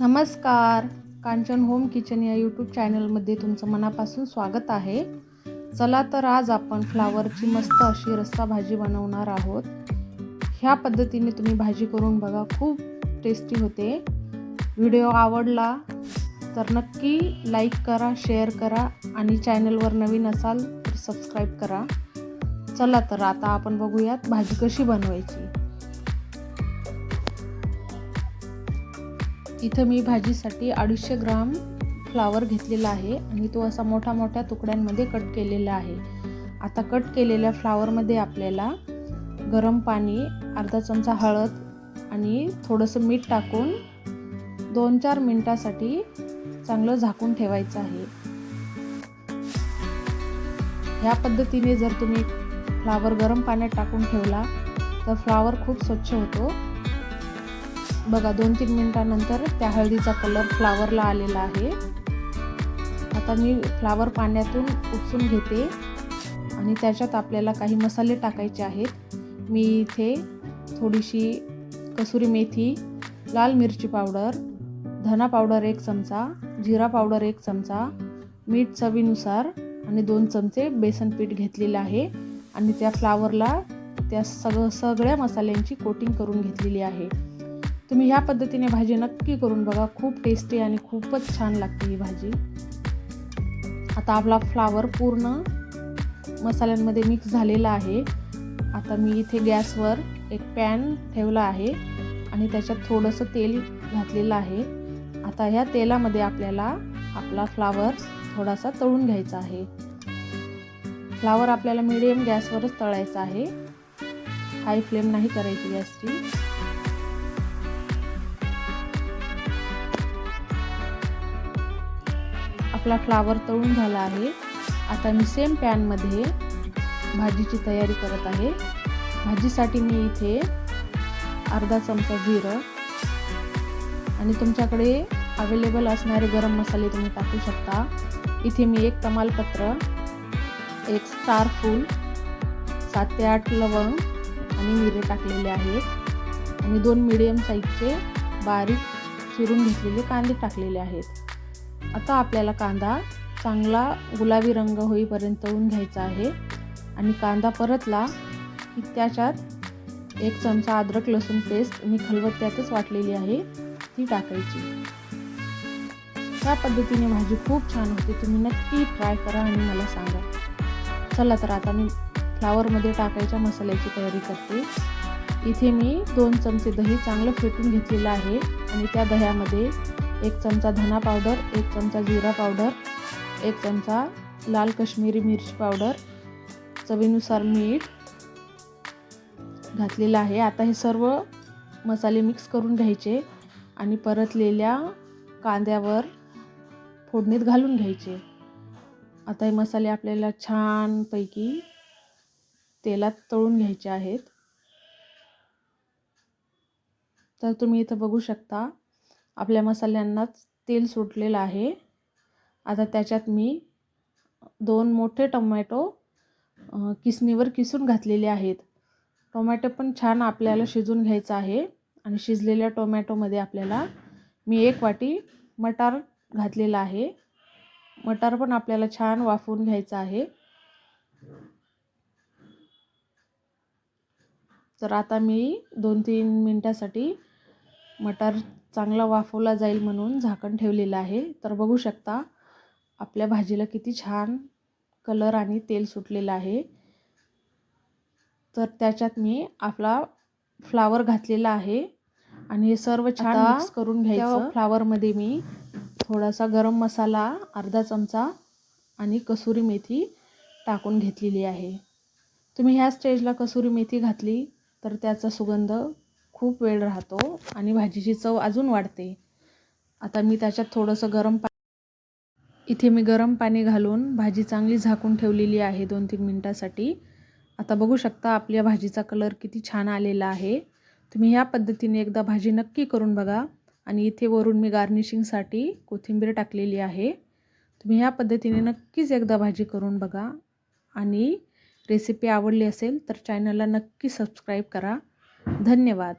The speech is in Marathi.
नमस्कार. कांचन होम किचन या यूट्यूब चॅनलमध्ये तुमचं मनापासून स्वागत आहे. चला तर आज आपण फ्लावरची मस्त अशी रस्सा भाजी बनवणार आहोत. ह्या पद्धतीने तुम्ही भाजी करून बघा खूप टेस्टी होते. व्हिडिओ आवडला तर नक्की लाईक करा शेअर करा आणि चॅनलवर नवीन असाल तर सबस्क्राईब करा. चला तर आता आपण बघूयात भाजी कशी बनवायची. इथं मी भाजीसाठी अडीचशे ग्राम फ्लावर घेतलेला आहे आणि तो असा मोठ्या मोठ्या तुकड्यांमध्ये कट केलेला आहे. आता कट केलेल्या फ्लावरमध्ये आपल्याला गरम पाणी अर्धा चमचा हळद आणि थोडंसं मीठ टाकून दोन चार मिनटासाठी चांगलं झाकून ठेवायचं आहे. ह्या पद्धतीने जर तुम्ही फ्लावर गरम पाण्यात टाकून ठेवला तर फ्लावर खूप स्वच्छ होतो. बघा दोन तीन मिनटानंतर त्या हळदीचा कलर फ्लावरला आलेला आहे. आता मी फ्लावर पाण्यातून उपसून घेते. आणि त्याच्यात आपल्याला काही मसाले टाकायचे आहेत. मी इथे थोडीशी कसुरी मेथी लाल मिरची पावडर धना पावडर एक चमचा जिरा पावडर एक चमचा मीठ चवीनुसार आणि दोन चमचे बेसन पीठ घेतलेलं आहे. आणि त्या फ्लावरला त्या सग सगळ्या मसाल्यांची कोटिंग करून घेतलेली आहे. तुम्ही ह्या पद्धतीने भाजी नक्की करून बघा. खूप टेस्टी आणि खूपच छान लागते ही भाजी. आता आपला फ्लावर पूर्ण मसाल्यांमध्ये मिक्स झालेला आहे. आता मी इथे गॅसवर एक पॅन ठेवला आहे आणि त्याच्यात थोडंसं तेल घातलेलं आहे. आता ह्या तेलामध्ये आपल्याला आपला फ्लावर थोडासा तळून घ्यायचा आहे. फ्लावर आपल्याला मिडियम गॅसवरच तळायचा आहे. हाय फ्लेम नाही करायची गॅसची. आपला फ्लावर तळून झाला आहे. आता मी सेम पॅनमध्ये भाजीची तयारी करत आहे. भाजीसाठी मी इथे अर्धा चमचा जिरं आणि तुमच्याकडे अवेलेबल असणारे गरम मसाले तुम्ही टाकू शकता. इथे मी एक तमालपत्र एक स्टार फूल सात ते आठ लवंग आणि मिरे टाकलेले आहेत. आणि दोन मिडियम साईजचे बारीक चिरून घेतलेले कांदे टाकलेले आहेत. आता आपल्याला कांदा चांगला गुलाबी रंग होईपर्यंत तळून घ्यायचा आहे. आणि कांदा परतला की त्याच्यात एक चमचा अद्रक लसूण पेस्ट मी खलबत्त्यातच वाटलेली आहे ती टाकायची. त्या पद्धतीने भाजी खूप छान होते तुम्ही नक्की ट्राय करा आणि मला सांगा. चला तर आता मी फ्लावरमध्ये टाकायच्या मसाल्याची तयारी करते. इथे मी दोन चमचे दही चांगलं फेटून घेतलेलं आहे आणि त्या दह्यामध्ये एक चमचा धना पावडर एक चमचा जिरा पावडर एक चमचा लाल कश्मीरी मिरची पावडर चवीनुसार मीठ घातलेलं आहे. आता हे सर्व मसाले मिक्स करून घ्यायचे आणि परतलेल्या कांद्यावर फोडणीत घालून घ्यायचे. आता हे मसाले आपल्याला छानपैकी तेलात तळून घ्यायचे आहेत. तर तुम्ही इथं बघू शकता आपल्या मसाल्यांनाच तेल सुटलेलं आहे. आता त्याच्यात मी दोन मोठे टोमॅटो किसणीवर किसून घातलेले आहेत. टोमॅटो पण छान आपल्याला शिजून घ्यायचं आहे आणि शिजलेल्या टोमॅटोमध्ये आपल्याला मी एक वाटी मटार घातलेला आहे. मटार पण आपल्याला छान वाफवून घ्यायचं आहे. तर आता मी दोन तीन मिनटासाठी मटार चांगला वाफवला जाईल म्हणून झाकण ठेवलेलं आहे. तर बघू शकता आपल्या भाजीला किती छान कलर आणि तेल सुटलेलं आहे. तर त्याच्यात मी आपला फ्लावर घातलेला आहे आणि हे सर्व छान मिक्स करून घ्यायचं. फ्लावरमध्ये मी थोडासा गरम मसाला अर्धा चमचा आणि कसुरी मेथी टाकून घेतलेली आहे. तुम्ही ह्या स्टेजला कसुरी मेथी घातली तर त्याचा सुगंध खूप वेळ राहतो आणि भाजीची चव अजून वाढते. आता मी त्याच्यात थोडंसं गरम पा इथे मी गरम पाणी घालून भाजी चांगली झाकून ठेवलेली आहे दोन तीन मिनटासाठी. आता बघू शकता आपल्या भाजीचा कलर किती छान आलेला आहे. तुम्ही ह्या पद्धतीने एकदा भाजी नक्की करून बघा आणि इथे वरून मी गार्निशिंगसाठी कोथिंबीर टाकलेली आहे. तुम्ही ह्या पद्धतीने नक्कीच एकदा भाजी करून बघा आणि रेसिपी आवडली असेल तर चॅनलला नक्की सबस्क्राईब करा. धन्यवाद.